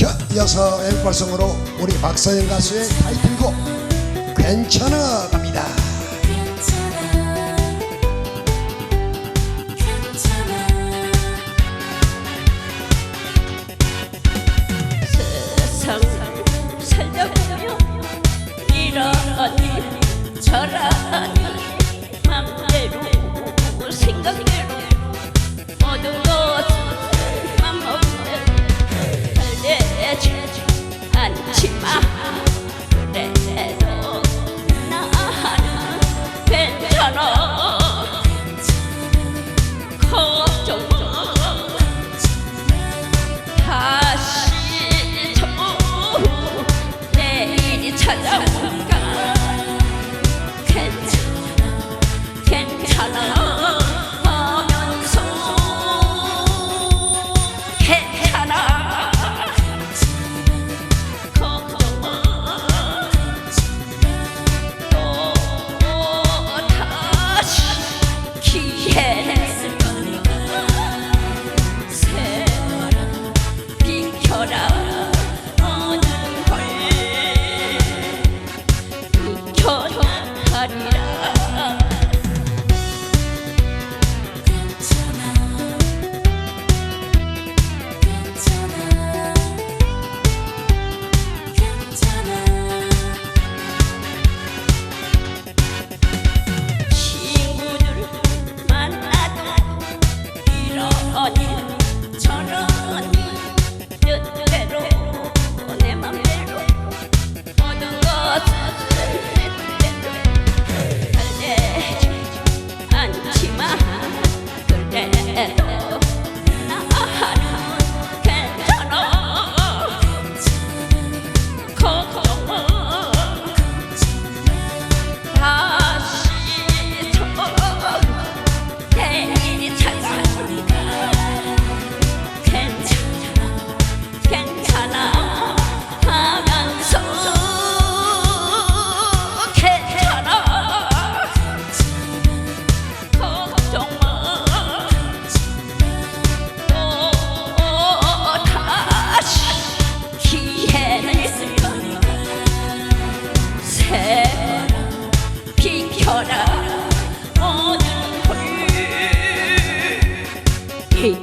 자, 이어서 앵콜송으로 우리 박서영 가수의 타이틀곡 괜찮아 갑니다. 세상 살다 보면 저러니 hello. Oh. 哦你 네.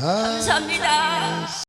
아. 감사합니다.